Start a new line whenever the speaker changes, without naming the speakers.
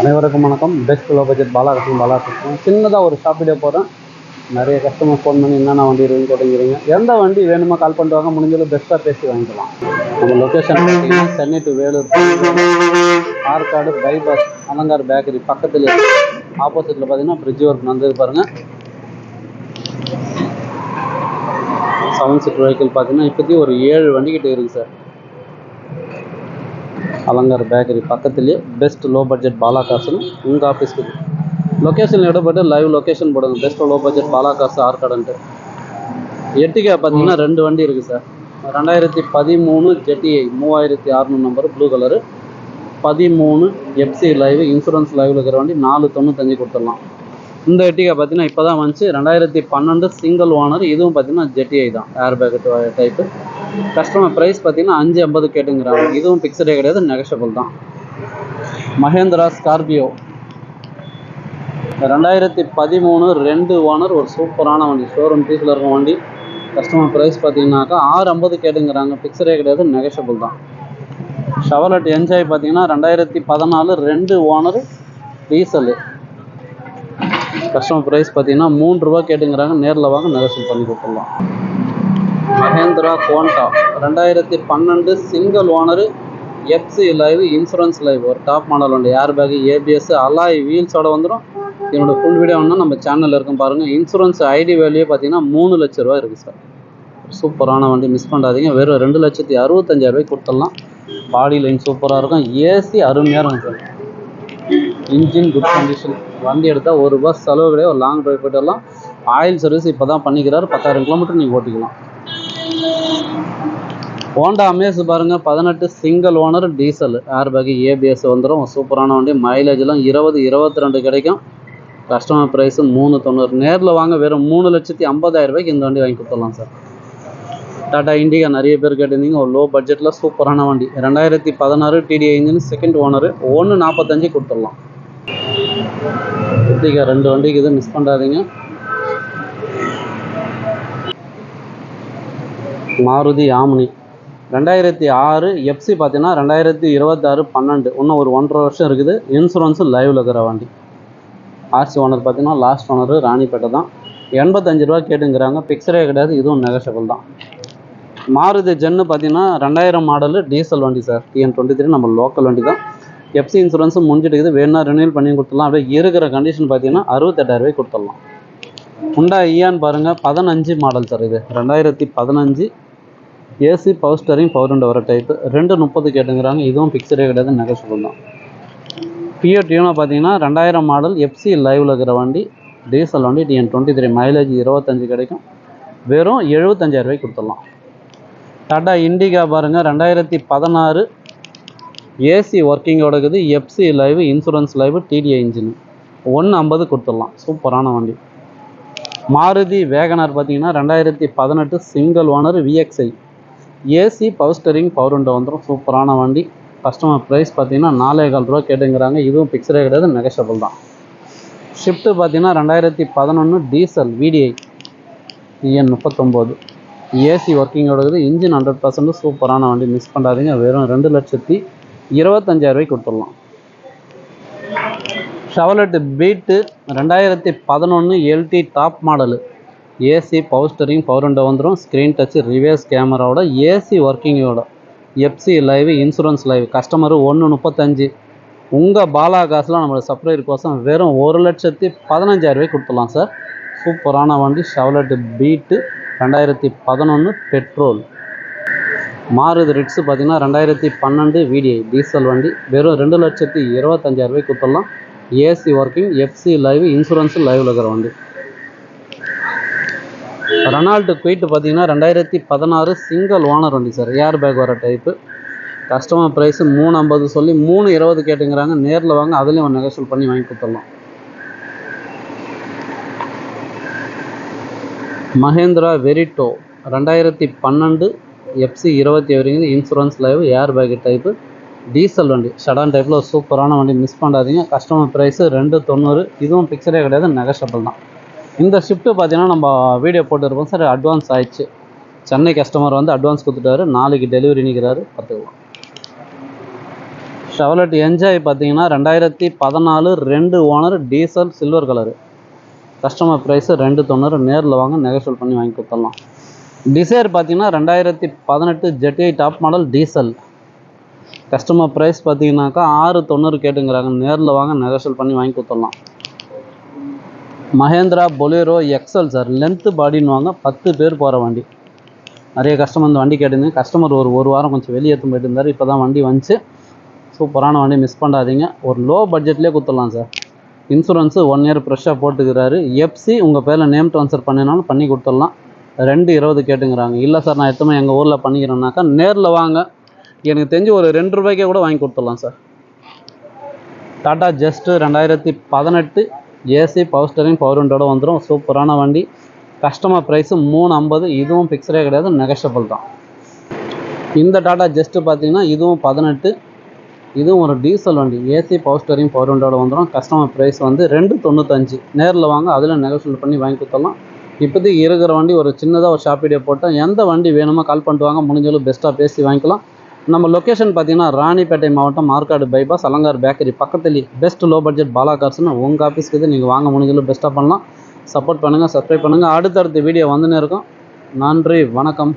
அனைவருக்கும் வணக்கம். Best low budget Balakrishnan Balakrishnan சின்னதாக ஒரு ஷாப் வீடியோ போடுறேன். நிறைய கஸ்டமர் ஃபோன் பண்ணி என்னென்ன வண்டி இருக்குன்னு கேட்டுங்கிறீங்க. எந்த வண்டி வேணுமோ கால் பண்ணிட்டு வாங்க. முடிஞ்சளவு பெஸ்ட்டாக பேசி வாங்கிக்கலாம். நம்ம லொக்கேஷன் பார்த்தீங்கன்னா Chennai to Vellore Arcot bypass Alankar bakery பக்கத்துலேயே ஆப்போசிட்டில் பார்த்தீங்கன்னா பிரிட்ஜ் ஒர்க் நடந்தது பாருங்கள் செவன் சீட் வெஹிக்கிள் பார்த்தீங்கன்னா இப்போதைக்கு ஒரு ஏழு வண்டி கிட்ட இருக்குது சார் அலங்கார் பேக்கரி பக்கத்துலேயே பெஸ்ட் லோ பட்ஜெட் பாலா காசுன்னு உங்கள் ஆஃபீஸ்க்கு லொக்கேஷன் இடப்பட்டு லைவ் லொக்கேஷன் போடுங்க best low budget Bala cars ஆர்காடுன்ட்டு. Ertiga பார்த்தீங்கன்னா ரெண்டு வண்டி இருக்குது சார் ரெண்டாயிரத்தி பதிமூணு ஜெட்டிஐ மூவாயிரத்தி அறநூறு நம்பர் ப்ளூ கலரு பதிமூணு எஃப்சி லைவ் இன்சூரன்ஸ் லைவில் இருக்கிற வண்டி நாலு தொண்ணூத்தஞ்சு கொடுத்துடலாம். இந்த எட்டிகா பார்த்தீங்கன்னா இப்போ தான் வந்துச்சு. ரெண்டாயிரத்தி பன்னெண்டு சிங்கிள் ஓனர் இதுவும் பார்த்தீங்கன்னா ஜெட்டிஐ தான். Air bag type customer price பார்த்தீங்கன்னா அஞ்சு ஐம்பது கேட்டுங்கிறாங்க. இதுவும் பிக்சடே கிடையாது நெகஷபிள் தான். மஹேந்திரா ஸ்கார்பியோ ரெண்டாயிரத்தி பதிமூணு ரெண்டு ஓனர் ஒரு சூப்பரான வண்டி ஷோரூம் பீஸில் இருக்கும் வண்டி. கஸ்டமர் ப்ரைஸ் பார்த்தீங்கன்னாக்கா ஆறு ஐம்பது கேட்டுங்கிறாங்க. பிக்சரே கிடையாது நெகஷபிள் தான். ஷவலட் என்ஜாய் பார்த்தீங்கன்னா ரெண்டாயிரத்தி பதினாலு ரெண்டு ஓனர் டீசலு கஸ்டமர் ப்ரைஸ் பார்த்தீங்கன்னா மூன்று ரூபா கேட்டுங்கிறாங்க. நேரில் வாங்க நெகஷன் பண்ணி கொடுத்துடலாம். மஹேந்திரா கோண்டா. ரெண்டாயிரத்தி பன்னெண்டு single owner FC live insurance live ஒரு டாப் மாடல் உண்டு. ஏர் பேக் ஏபிஎஸ் அலாய் வீல்ஸோட வந்துடும் என்னோட ஃபுல் வீடியோ நம்ம சேனலில் இருக்கும் பாருங்கள் இன்சூரன்ஸ் ஐடி வேல்யூ பார்த்தீங்கன்னா மூணு லட்ச ரூபா இருக்குது சார் சூப்பரான வண்டி மிஸ் பண்ணாதீங்க. வெறும் ரெண்டு லட்சத்தி அறுபத்தஞ்சாயிரரூபாய்க்கு கொடுத்துடலாம். பாடி லைன் சூப்பராக இருக்கும். ஏசி அருமையாக இருக்கும் சார் இன்ஜின் குட் கண்டிஷன் வண்டி எடுத்தால் ஒரு பஸ் செலவு கிடையாது. ஒரு லாங் ட்ரைவ் போயிட்டு வரலாம். ஆயில் சர்வீஸ் இப்போ தான் பண்ணிக்கிறாரு. பத்தாயிரம் கிலோமீட்டர் நீங்கள் ஓட்டிக்கலாம். ஹோண்டா அமேஸ் பாருங்கள் பதினெட்டு single owner diesel airbag ABS வந்துடும் சூப்பரான வண்டி. மைலேஜ்லாம் இருபது இருபத்தி ரெண்டு கிடைக்கும். கஸ்டமர் ப்ரைஸு மூணு தொண்ணூறு. நேரில் வாங்க வெறும் மூணு லட்சத்தி ஐம்பதாயிரம் ரூபாய்க்கு இந்த வண்டி வாங்கி கொடுத்துடலாம் சார் டாடா இண்டிகா நிறைய பேர் கேட்டிருந்தீங்க. ஒரு லோ பட்ஜெட்டில் சூப்பரான வண்டி. ரெண்டாயிரத்தி பதினாறு டிடிஐ இன்ஜின் செகண்ட் ஓனரு ஒன்று நாற்பத்தஞ்சு கொடுத்துடலாம். இண்டிகா ரெண்டு வண்டிக்கு இது மிஸ் பண்ணாதீங்க. மாருதி ஆம்னி ரெண்டாயிரத்தி ஆறு எஃப்சி பார்த்தீங்கன்னா ரெண்டாயிரத்தி இருபத்தாறு பன்னெண்டு. இன்னும் ஒரு ஒன்றரை வருஷம் இருக்குது. இன்சூரன்ஸும் லைவில் இருக்கிற வண்டி. ஆர்சி ஓனர் பார்த்தீங்கன்னா லாஸ்ட் ஓனர் ராணிப்பேட்டை தான். எண்பத்தஞ்சு ரூபா கேட்டுங்கிறாங்க. பிக்சரே கிடையாது. இதுவும் நெகஷபிள் தான். மாருதி ஜென்னு பார்த்தீங்கன்னா ரெண்டாயிரம் மாடலு டீசல் வண்டி சார் டிஎன் டுவெண்ட்டி த்ரீ நம்ம லோக்கல் வண்டி தான். எஃப்சி இன்சூரன்ஸும் முடிஞ்சிட்டு இருக்குது. வேணா ரினியூல் பண்ணி கொடுத்துடலாம். அப்படியே இருக்கிற கண்டிஷன் பார்த்தீங்கன்னா அறுபத்தெட்டாயிரரூபாய்க்கு கொடுத்துடலாம். உண்டா ஈயான்னு பாருங்கள் பதினஞ்சு மாடல் சார் இது. ரெண்டாயிரத்தி பதினஞ்சு AC power steering power window வர டைப்பு ரெண்டு முப்பது கேட்டுங்கிறாங்க இதுவும் பிக்சரே கிடையாது. நெகஷபிள் தான். பியோ டியூனா பார்த்தீங்கன்னா ரெண்டாயிரம் மாடல் எஃப்சி லைவில் இருக்கிற வண்டி. டீசல் வண்டி டிஎன் டுவெண்ட்டி த்ரீ மைலேஜ் இருபத்தஞ்சு கிடைக்கும். வெறும் எழுபத்தஞ்சாயிரரூபாய்க்கு கொடுத்துடலாம். டாடா இண்டிகா பாருங்கள் ரெண்டாயிரத்தி பதினாறு ஏசி ஒர்க்கிங்கோட இருக்குது. FC live insurance live DDI engine ஒன்று ஐம்பது கொடுத்துடலாம். சூப்பரான வண்டி. மாருதி வேகனார் பார்த்தீங்கன்னா ரெண்டாயிரத்தி பதினெட்டு single owner VXI AC power steering power window வந்துடும் சூப்பரான வண்டி. கஸ்டமர் ப்ரைஸ் பார்த்தீங்கன்னா நாலே கால் ரூபா கேட்டுங்கிறாங்க. இதுவும் பிக்சரே கிடையாது நெகஷபிள் தான். ஷிஃப்ட்டு பார்த்தீங்கன்னா ரெண்டாயிரத்தி பதினொன்று டீசல் விடிஐ இஎன் முப்பத்தொம்போது. ஏசி ஒர்க்கிங்கோட இருக்குது. இன்ஜின் ஹண்ட்ரட் பர்சன்ட் சூப்பரான வண்டி. மிஸ் பண்ணாதீங்க. வெறும் ரெண்டு லட்சத்தி இருபத்தஞ்சாயிரரூபாய்க்கு கொடுத்துடலாம். ஷவலெட் பீட்டு ரெண்டாயிரத்தி பதினொன்று LT top model AC power steering power window வந்துடும் ஸ்க்ரீன் டச்சு ரிவேஸ் கேமராவோட AC ஒர்க்கிங்கோட FC live insurance live customer ஒன்று முப்பத்தஞ்சு. உங்கள் பாலா காசில் நம்மளோட சப்ளைர் கோசம் வெறும் ஒரு லட்சத்தி பதினஞ்சாயிரரூபாய்க்கு கொடுத்துடலாம் சார் சூப்பரான வண்டி ஷவலெட்டு பீட்டு ரெண்டாயிரத்தி பதினொன்று பெட்ரோல் மாருதி ரிட்ஸு பார்த்தீங்கன்னா ரெண்டாயிரத்தி பன்னெண்டு விடிஐ டீசல் வண்டி. வெறும் ரெண்டு லட்சத்தி இருபத்தஞ்சாயிரரூபாய்க்கு கொடுத்துடலாம். AC working FC live insurance லைவில் இருக்கிற வண்டி. ரெனால்டு குயிட் பார்த்தீங்கன்னா ரெண்டாயிரத்தி பதினாறு சிங்கிள் ஓனர் வண்டி சார். ஏர் பேக் வர டைப்பு கஸ்டமர் ப்ரைஸு மூணு ஐம்பது சொல்லி மூணு இருபது கேட்டுங்கிறாங்க. நேரில் வாங்க அதுலேயும் ஒரு நெகோஷியல் பண்ணி வாங்கி கொடுத்துடலாம். மஹேந்திரா வெரிட்டோ ரெண்டாயிரத்தி பன்னெண்டு எஃப்சி இருபத்தி வரைக்கும் insurance live airbag type diesel வண்டி ஷடான் டைப்பில் ஒரு சூப்பரான வண்டி மிஸ் பண்ணாதீங்க. கஸ்டமர் ப்ரைஸு ரெண்டு தொண்ணூறு. இதுவும் பிக்சரே கிடையாது நெகஷபிள் தான். இந்த ஷிஃப்ட்டு பார்த்தீங்கன்னா நம்ம வீடியோ போட்டுருப்போம் சார் அட்வான்ஸ் ஆயிடுச்சு. சென்னை கஸ்டமர் வந்து அட்வான்ஸ் கொடுத்துட்டாரு. நாளைக்கு டெலிவரி நிற்கிறாரு பார்த்துக்கலாம். ஷவலட் என்ஜாய் பார்த்தீங்கன்னா ரெண்டாயிரத்தி பதினாலு ரெண்டு owner diesel silver colour customer price ரெண்டு தொண்ணூறு. நேரில் வாங்க நெகோஷியல் பண்ணி வாங்கி கொடுத்துடலாம். டிசைர் பார்த்தீங்கன்னா ரெண்டாயிரத்தி பதினெட்டு ZDI top model diesel customer price பார்த்தீங்கன்னாக்கா ஆறு தொண்ணூறு கேட்டுங்கிறாங்க. நேரில் வாங்க நெகோஷியல் பண்ணி வாங்கி கொடுத்துடலாம். Mahindra Bolero XL sir length பாடின்னு வாங்க பத்து பேர் போகிற வண்டி. நிறைய கஸ்டமர் இந்த வண்டி கேட்டிருந்தீங்க. கஸ்டமர் ஒரு ஒரு வாரம் கொஞ்சம் வெளியே எடுத்து போயிட்டு இருந்தார். இப்போ தான் வண்டி வந்துச்சு. சூப்பரான வண்டி மிஸ் பண்ணாதீங்க. ஒரு லோ பட்ஜெட்லேயே கொடுத்துடலாம் சார் இன்சூரன்ஸு ஒன் இயர் ஃப்ரெஷ்ஷாக போட்டுக்கிறாரு. எஃப்சி உங்கள் பேரில் நேம் ட்ரான்ஸ்ஃபர் பண்ணினாலும் பண்ணி கொடுத்துடலாம். ரெண்டு இருபது கேட்டுங்கிறாங்க. இல்லை சார் நான் எத்தனை எங்கள் ஊரில் பண்ணிக்கிறேன்னாக்கா நேரில் வாங்க. எனக்கு தெரிஞ்சு ஒரு ரெண்டு ரூபாய்க்கே கூட வாங்கி கொடுத்துடலாம் சார் டாடா ஜஸ்ட்டு ரெண்டாயிரத்தி பதினெட்டு ஏசி பவர் ஸ்டேரிங் பவர் விண்டோட வந்துடும் சூப்பரான வண்டி. கஸ்டமர் ப்ரைஸு மூணு ஐம்பது. இதுவும் ஃபிக்ஸடே கிடையாது. நெகஷபிள் தான். இந்த டாடா ஜஸ்ட்டு பார்த்தீங்கன்னா இதுவும் பதினெட்டு. இதுவும் ஒரு டீசல் வண்டி. ஏசி பவர் ஸ்டேரிங் பவர் விண்டோட வந்துடும் கஸ்டமர் ப்ரைஸ் வந்து ரெண்டு தொண்ணூத்தஞ்சு. நேரில் வாங்க. அதில் நெகோஷியேட் பண்ணி வாங்கி கொடுத்தலாம் இப்போதைக்கு இருக்கிற வண்டி ஒரு சின்னதாக ஒரு ஷாப் வீடியோ எந்த வண்டி வேணுமோ கால் பண்ணிட்டு வாங்க. முடிஞ்சளவு பெஸ்ட்டாக பேசி வாங்கிக்கலாம். நம்ம லொக்கேஷன் பார்த்தீங்கன்னா ராணிப்பேட்டை மாவட்டம் மார்க்காடு பைபாஸ் அலங்கார் பேக்கரி பக்கத்துலேயே பெஸ்ட் லோ பட்ஜெட் பாலா கார்ஸ்னு உங்கள் ஆஃபீஸ்க்கு இது நீங்கள் வாங்க முடிஞ்சளவு பெஸ்ட்டாக பண்ணலாம். சப்போர்ட் பண்ணுங்கள் சப்ஸ்கிரைப் பண்ணுங்கள் அடுத்தடுத்த வீடியோ வந்துன்னு இருக்கும். நன்றி வணக்கம்.